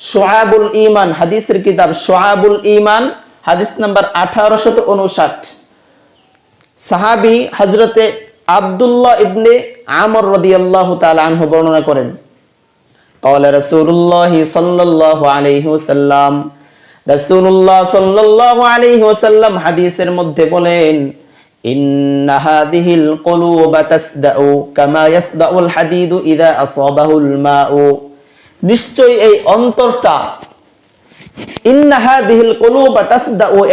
সোয়াবুল ইমান হাদিসের কিতাব সোয়াবুল ইমান হাদিস নাম্বার আঠারোশত উনষাট সাহাবি হজরতে আবদুল্লাহ ইবনে আমর রাদিয়াল্লাহু তাআলা আনহু বর্ণনা করেন قال رسول الله صلى الله عليه وسلم রাসূলুল্লাহ সাল্লাল্লাহু আলাইহি ওয়াসাল্লাম হাদিসের মধ্যে বলেন ইন্ন হাযিহিল কুলুবা তাসদাউ কামা ইয়াসদাউল হাদিদু ইযা আসাবাহুল মাউ নিশ্চয়ই এই অন্তরটা।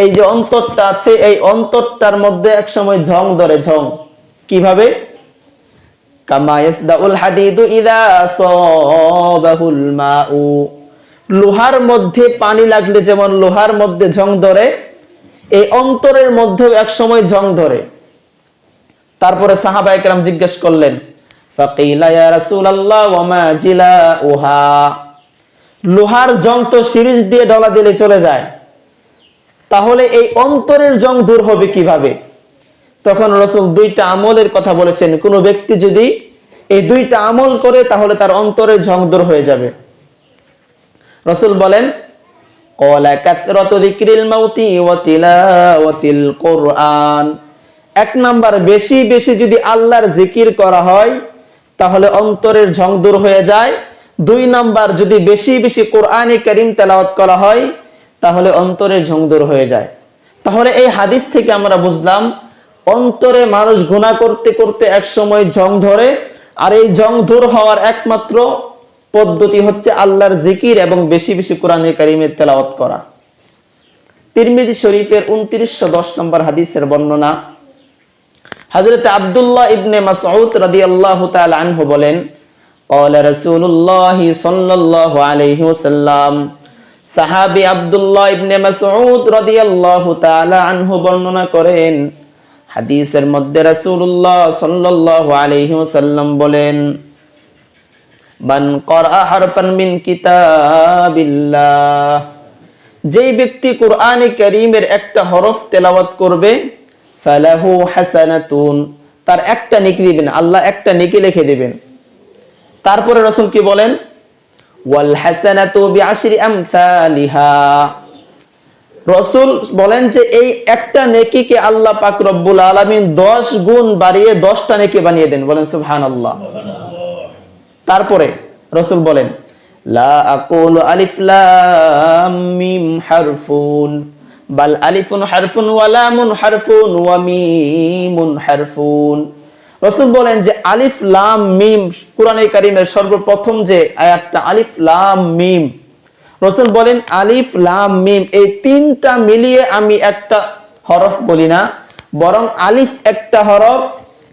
এই যে অন্তরটা আছে, এই অন্তরটার মধ্যে একসময় ঝং ধরে, ঝং। কীভাবে? লোহার মধ্যে পানি লাগলে যেমন লোহার মধ্যে ঝং ধরে, এই অন্তরের মধ্যেও এক সময় ঝং ধরে। তারপরে সাহাবা একরাম জিজ্ঞেস করলেন লোহার জং তো সিরিজ দিয়ে ডলা দিলে চলে যায়। তাহলে এই অন্তরের জং দূর হবে কীভাবে? তখন রসুল দুইটা আমলের কথা বলেছেন, কোনো ব্যক্তি যদি এই দুইটা আমল করে, তাহলে তার অন্তরের ঝং দূর হয়ে যাবে। রসুল বলেন এক নাম্বার, বেশি বেশি যদি আল্লাহর জিকির করা হয় তাহলে অন্তরের ঝং দূর হয়ে যায়। দুই নাম্বার, যদি বেশি বেশি কোরআনে করিম তেলাওয়াত করা হয়, তাহলে অন্তরের ঝং দূর হয়ে যায়। তাহলে এই হাদিস থেকে আমরা বুঝলাম, অন্তরে মানুষ গুণা করতে করতে এক সময় জং ধরে, আর এই জং দূর হওয়ার একমাত্র পদ্ধতি হচ্ছে আল্লাহর জিকির এবং বেশি বেশি কোরআনে কারিমের তেলাওয়াত করা। তিরমিজি শরীফের উনত্রিশশো দশ নম্বর হাদিসের বর্ণনা হযরত আব্দুল্লাহ ইবনে মাসউদ রাদিয়াল্লাহু তাআলা আনহু বলেন قال رسول الله صلى الله عليه وسلم সাহাবী আব্দুল্লাহ ইবনে মাসউদ রাদিয়াল্লাহু তাআলা আনহু বর্ণনা করেন হাদিসের মধ্যে রাসূলুল্লাহ সাল্লাল্লাহু আলাইহি ওয়াসাল্লাম বলেন মান করা হারফান মিন কিতাবিল্লাহ যেই ব্যক্তি কোরআনে কারীমের একটা হরফ তেলাওয়াত করবে ফালাহু হাসানাতুন, তার একটা নেকি দিবেন, আল্লাহ একটা নেকি লিখে দিবেন। তারপরে রাসূল কি বলেন? ওয়াল হাসানাতু বিআশরি আমসালিহা। রসুল বলেন যে, এই একটা নেকিকে আল্লাহ পাক রব্বুল আলামিন 10 গুণ বাড়িয়ে 10টা নেকি বানিয়ে দেন। বলেন, সুবহানাল্লাহ। তারপরে রসুল বলেন, লা আকুলু আলিফ লাম মিম হারফুন। বাল আলিফুন হারফুন ওয়া লামুন হারফুন ওয়া মিমুন হারফুন। রসুল বলেন যে আলিফ, লাম, মিম কোরআনে কারিমের সর্বপ্রথম যে আয়াতটা, আলিফ, লাম, মিম। রসুল বলেন আলিফ, লাম, মিম, এই তিনটা মিলিয়ে আমি একটা হরফ বলি না, বরং আলিফ একটা হরফ,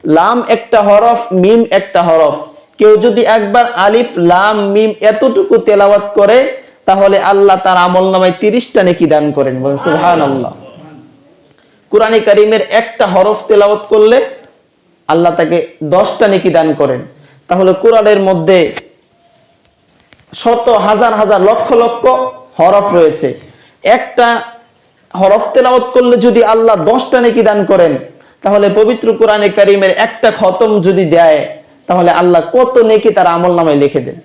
লাম একটা হরফ, মিম একটা হরফ। কেউ যদি একবার আলিফ, লাম, মিম এতটুকু তেলাওয়াত করে তাহলে আল্লাহ তার আমল নামায় তিরিশটা নেকি দান করেন বলেন সুহান আল্লাহ কোরআনে কারিমের একটা হরফ তেলাওয়াত করলে আল্লাহ তাকে দশটা নেকি দান করেন। তাহলে কোরআনের মধ্যে শত হাজার হাজার লক্ষ লক্ষ হরফ রয়েছে। একটা হরফ তেলাওয়াত করলে যদি আল্লাহ দশটা নেকি দান করেন, তাহলে পবিত্র কোরআনে কারিমের একটা খতম যদি দেয়, তাহলে আল্লাহ কত নেকি তার আমল নামায় লিখে দেন।